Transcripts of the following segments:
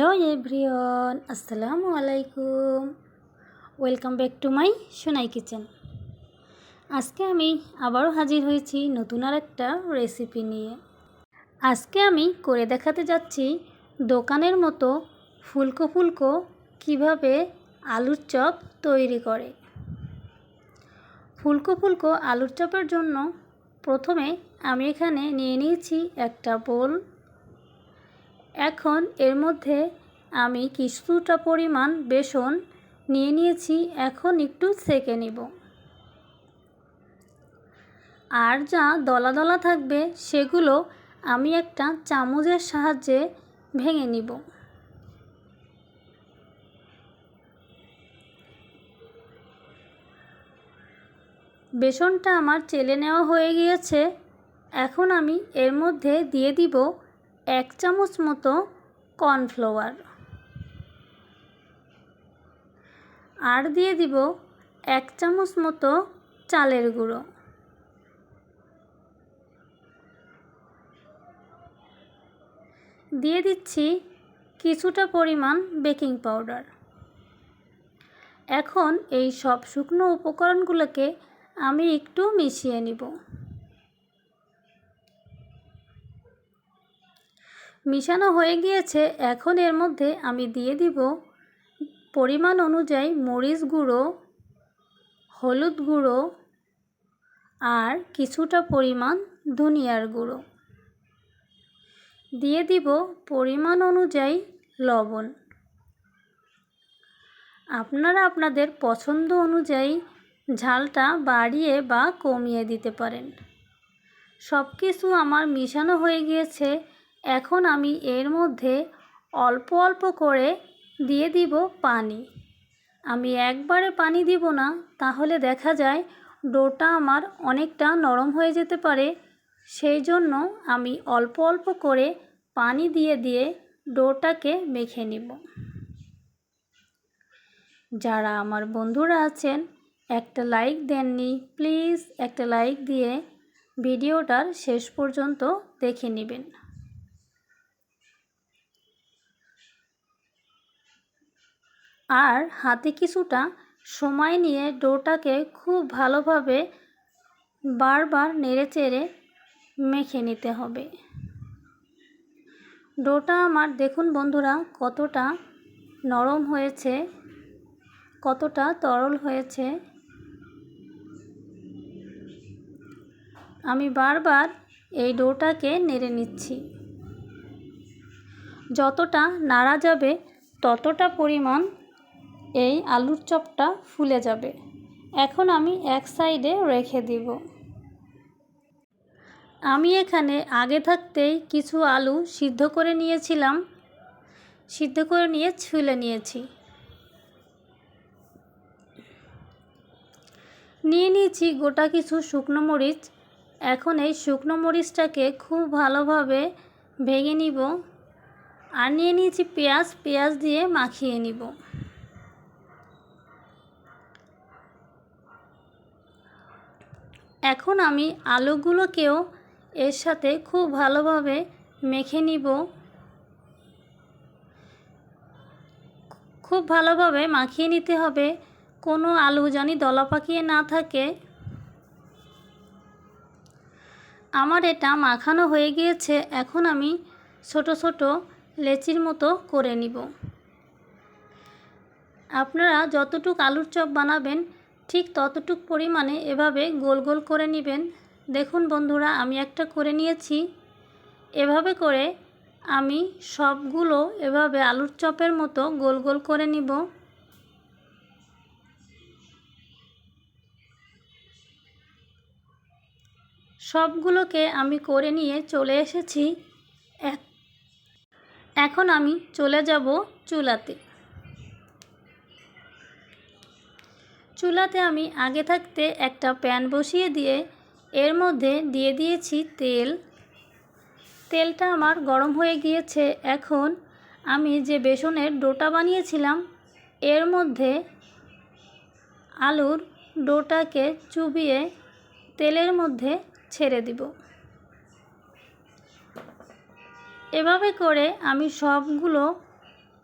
Hello everyone, আসসালামু আলাইকুম। Welcome back to my Sonai kitchen. আজকে আমি আবারও হাজির হয়েছি নতুন আর একটা রেসিপি নিয়ে। আজকে আমি করে দেখাতে যাচ্ছি দোকানের মতো ফুলকো ফুলকো কীভাবে আলুর চপ তৈরি করে। ফুলকো ফুলকো আলুর চপের জন্য প্রথমে আমি এখানে নিয়ে নিয়েছি একটা বোল। এখন এর মধ্যে আমি কিছুটা পরিমাণ বেসন নিয়ে নিয়েছি, এখন একটু সেকে নিব। আর যা দলা দলা থাকবে, সেগুলো আমি একটা চামচের সাহায্যে ভেঙে নিব। বেসনটা আমার চেলে নেওয়া হয়ে গিয়েছে, এখন আমি এর মধ্যে দিয়ে দিব এক চামচ মতো কর্নফ্লাওয়ার। আর দিয়ে দিব এক চামচ মতো চালের গুঁড়ো। দিয়ে দিচ্ছি কিছুটা পরিমাণ বেকিং পাউডার। এখন এই সব শুকনো উপকরণগুলোকে আমি একটু মিশিয়ে নিব। মিশানো হয়ে গিয়েছে, এখন এর মধ্যে আমি দিয়ে দিব পরিমাণ অনুযায়ী মরিচ গুঁড়ো, হলুদ গুঁড়ো আর কিছুটা পরিমাণ ধনিয়ার গুঁড়ো। দিয়ে দিব পরিমাণ অনুযায়ী লবণ। আপনারা আপনাদের পছন্দ অনুযায়ী ঝালটা বাড়িয়ে বা কমিয়ে দিতে পারেন। সব কিছু আমার মিশানো হয়ে গিয়েছে এখন আমি এর মধ্যে অল্প অল্প করে দিয়ে দিব পানি। আমি একবারে পানি দিব না, তাহলে দেখা যায় ডোটা আমার অনেকটা নরম হয়ে যেতে পারে। সেই জন্য আমি অল্প অল্প করে পানি দিয়ে দিয়ে ডোটাকে মেখে নিব। যারা আমার বন্ধুরা আছেন, একটা লাইক দেননি, প্লিজ একটা লাইক দিয়ে ভিডিওটার শেষ পর্যন্ত দেখে নেবেন। আর হাতে কিছুটা সময় নিয়ে ডোটাকে খুব ভালোভাবে বারবার নেড়ে চেড়ে মেখে নিতে হবে। ডোটা আমার, দেখুন বন্ধুরা, কতটা নরম হয়েছে, কতটা তরল হয়েছে। আমি বারবার এই ডোটাকে নেড়ে নিচ্ছি। যতটা নাড়া যাবে, ততটা পরিমাণ এই আলুর চপটা ফুলে যাবে। এখন আমি এক সাইডে রেখে দিব। আমি এখানে আগে থাকতেই কিছু আলু সিদ্ধ করে নিয়েছিলাম। সিদ্ধ করে নিয়ে ছুলে নিয়েছি। নিয়ে নিয়েছি গোটা কিছু শুকনো মরিচ। এখন এই শুকনো মরিচটাকে খুব ভালোভাবে ভেঙে নিব। আর নিয়ে নিয়েছি পেঁয়াজ। পেঁয়াজ দিয়ে মাখিয়ে নিব। এখন আমি আলুগুলোকেও এর সাথে খুব ভালোভাবে মেখে নিব। খুব ভালোভাবে মাখিয়ে নিতে হবে। কোনো আলু জানি দলা পাকিয়ে না থাকে। আমার এটা মাখানো হয়ে গিয়েছে। এখন আমি ছোট ছোট লেচির মতো করে নিব। আপনারা যতটুক আলুর চপ বানাবেন ঠিক ততটুক পরিমাণে এভাবে গোল গোল করে নেবেন। দেখুন বন্ধুরা, আমি একটা করে নিয়েছি। এভাবে করে আমি সবগুলো এভাবে আলুর চপের মতো গোল গোল করে নিব। সবগুলোকে আমি করে নিয়ে চলে এসেছি। এখন আমি চলে যাব চুলাতে। চুলাতে আমি আগে থাকতে একটা প্যান বসিয়ে দিয়ে এর মধ্যে দিয়ে দিয়েছি তেল। তেলটা আমার গরম হয়ে গিয়েছে। এখন আমি যে বেসনের ডোটা বানিয়েছিলাম, এর মধ্যে আলুর ডোটাকে চুবিয়ে তেলের মধ্যে ছেড়ে দিব। এভাবে করে আমি সবগুলো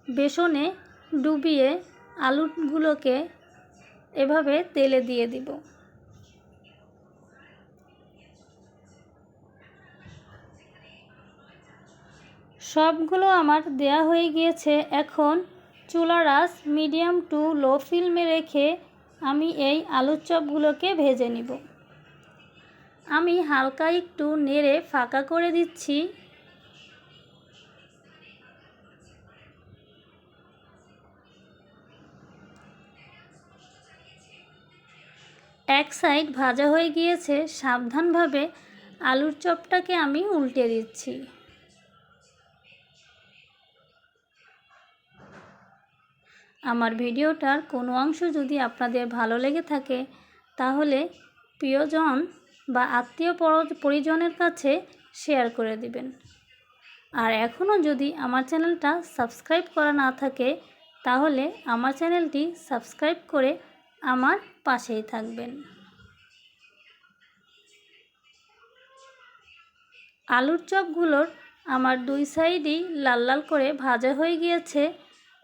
বেসনে ডুবিয়ে আলুগুলোকে এভাবে তেলে দিয়ে দিব। সবগুলো আমার দেয়া হয়ে গিয়েছে। এখন চুলার আঁচ মিডিয়াম টু লো ফ্লেমে রেখে আমি এই আলুর চপগুলোকে ভেজে নিব। আমি হালকা একটু নেড়ে ফাঁকা করে দিচ্ছি। এক সাইড ভাজা হয়ে গিয়েছে, সাবধানভাবে আলুর চপটাকে আমি উল্টে দিচ্ছি। আমার ভিডিওটার কোনো অংশ যদি আপনাদের ভালো লেগে থাকে, তাহলে প্রিয়জন বা আত্মীয় পরিজনের কাছে শেয়ার করে দিবেন। আর এখনও যদি আমার চ্যানেলটা সাবস্ক্রাইব করা না থাকে, তাহলে আমার চ্যানেলটি সাবস্ক্রাইব করে আমার পাশেই থাকবেন। আলুর চপগুলোর আমার দুই সাইডই লাল লাল করে ভাজা হয়ে গিয়েছে।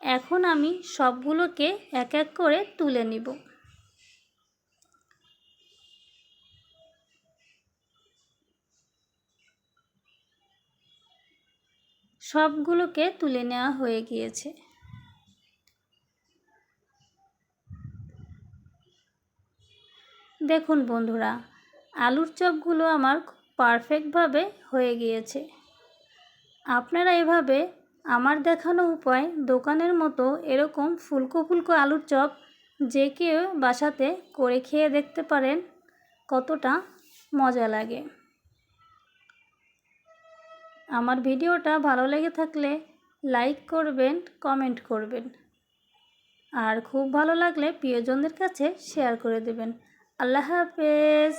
এখন আমি সবগুলোকে এক এক করে তুলে নিব। সবগুলোকে তুলে নেওয়া হয়ে গিয়েছে। দেখুন বন্ধুরা, আলুর চপগুলো আমার পারফেক্টভাবে হয়ে গিয়েছে। আপনারা এভাবে আমার দেখানো উপায় দোকানের মতো এরকম ফুলকো ফুলকো আলুর চপ যে কেউ বাসাতে করে খেয়ে দেখতে পারেন, কতটা মজা লাগে। আমার ভিডিওটা ভালো লেগে থাকলে লাইক করবেন, কমেন্ট করবেন। আর খুব ভালো লাগলে প্রিয়জনদের কাছে শেয়ার করে দেবেন। আল্লাহ হাফেজ।